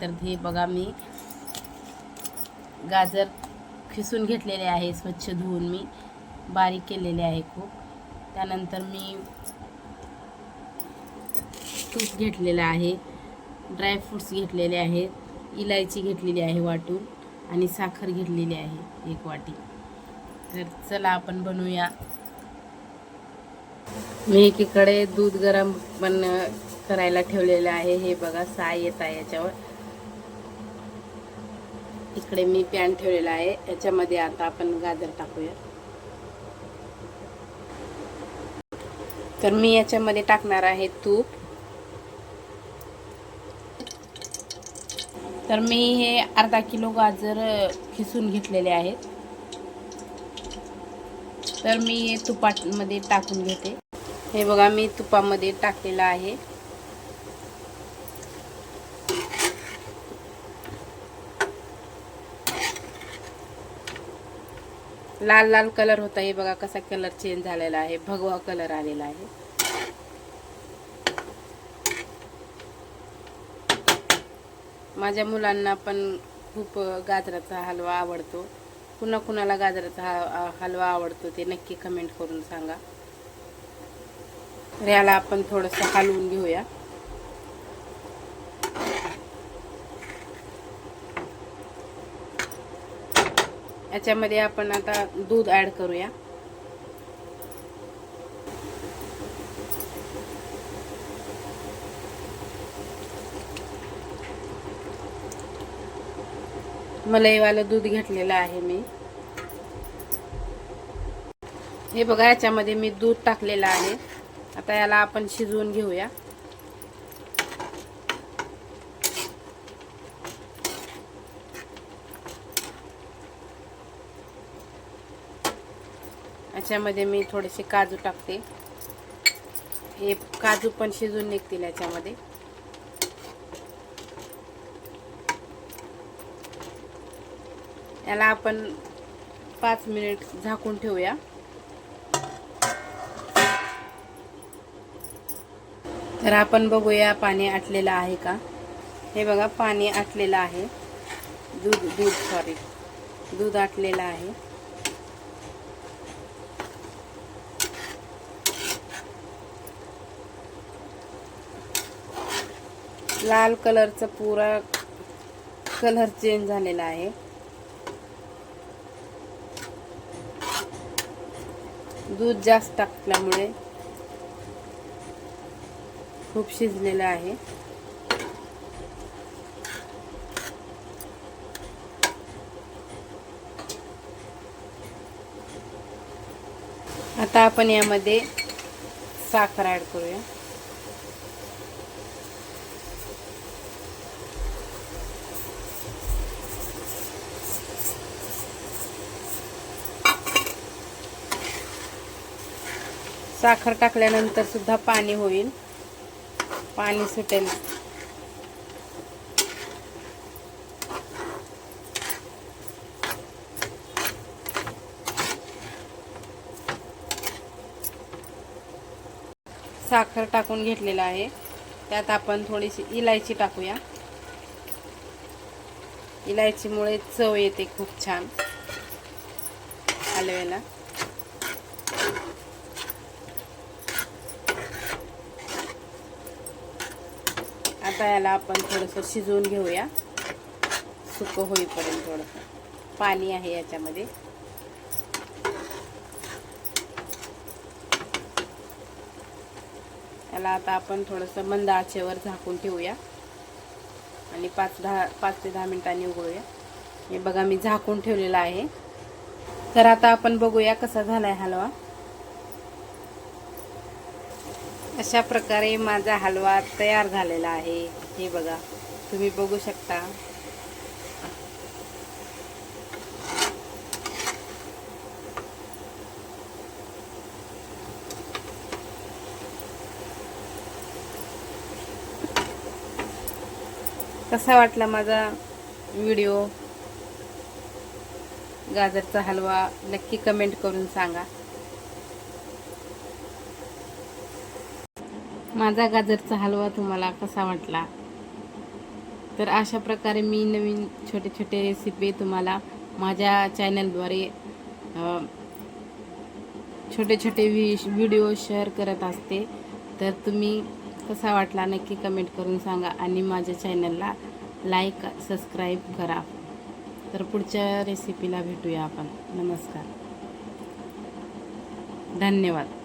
तर हे बघा मी गाजर खिसून घेतलेले आहे स्वच्छ धुवून मी बारीक केलेले आहे खूप. त्यानंतर मी तूप घेतलेलं आहे ड्रायफ्रूट्स घेतलेले आहेत इलायची घेतलेली आहे वाटून आणि साखर घेतलेली आहे एक वाटी. तर चला आपण बनवूया. मी एकीकडे दूध गरम पण करायला ठेवलेलं आहे हे बघा साय येत आहे याच्यावर. इकडे मी पॅन ठेवलेला आहे. याच्यामध्ये आता आपण गाजर टाकूया. तर मी याच्यामध्ये टाकणार आहे तूप. तर मी हे अर्धा किलो गाजर खिसून घेतलेले आहेत. तर मी हे तुपामध्ये टाकून घेते. हे बघा मी तुपामध्ये टाकलेलं आहे. लाल लाल कलर होता. हे बघा कसा कलर चेंज झालेला आहे. भगवा कलर आलेला आहे. माझ्या मुलांना पण खूप गाजराचा हलवा आवडतो. कुणा कुणाला गाजराचा हा- हलवा आवडतो ते नक्की कमेंट करून सांगा. तर याला आपण थोडंसं हलवून घेऊया. याच्यामध्ये आपण आता दूध ॲड करूया. मलईवालं दूध घेतलेलं आहे मी. हे बघा याच्यामध्ये मी दूध टाकलेलं आहे. आता याला आपण शिजवून घेऊया. याच्यामध्ये मी थोडेसे काजू टाकते. हे काजू पण शिजून निघतील याच्यामध्ये. याला आपण पाच मिनिट झाकून ठेवूया. तर आपण बघूया पाणी आटलेलं आहे का? हे बघा पाणी आटलेलं आहे. दूध दूध सॉरी दूध आटलेलं आहे. लाल कलरचा पुरा कलर चेंज झालेला आहे. दूध जास्त टाकल्यामुळे खूप शिजलेलं आहे. आता आपण यामध्ये साखर ॲड करूया. साखर टाकल्यानंतर सुद्धा पाणी होईल. पाणी सुटेल. साखर टाकून घेतलेला आहे. त्यात आपण थोडीशी इलायची टाकूया. इलायचीमुळे चव येते खूप छान. आलवेला आता याला आपण थोडंसं शिजवून घेऊया. सुकं होईपर्यंत थोडंसं. पाणी आहे याच्यामध्ये. याला आता आपण थोडंसं मंद आचेवर झाकून ठेवूया. आणि पाच दहा पाच ते दहा मिनिटांनी उघडूया हे बघा मी झाकून ठेवलेलं आहे. तर आता आपण बघूया कसा झाला आहे हलवा. अशा प्रकारे माझा हलवा तयार झालेला आहे. हे बघा तुम्ही बघू शकता. कसा वाटला माझा व्हिडिओ? गाजरचा हलवा नक्की कमेंट करून सांगा. माझा गाजरचा हलवा तुम्हाला कसा वाटला? तर अशा प्रकारे मी नवीन छोटे छोटे रेसिपी तुम्हाला माझ्या चॅनलद्वारे छोटे छोटे वि व्हिडिओ शेअर करत असते. तर तुम्ही कसा वाटला नक्की कमेंट करून सांगा आणि माझ्या चॅनलला लाईक सबस्क्राईब करा. तर पुढच्या रेसिपीला भेटूया आपण. नमस्कार. धन्यवाद.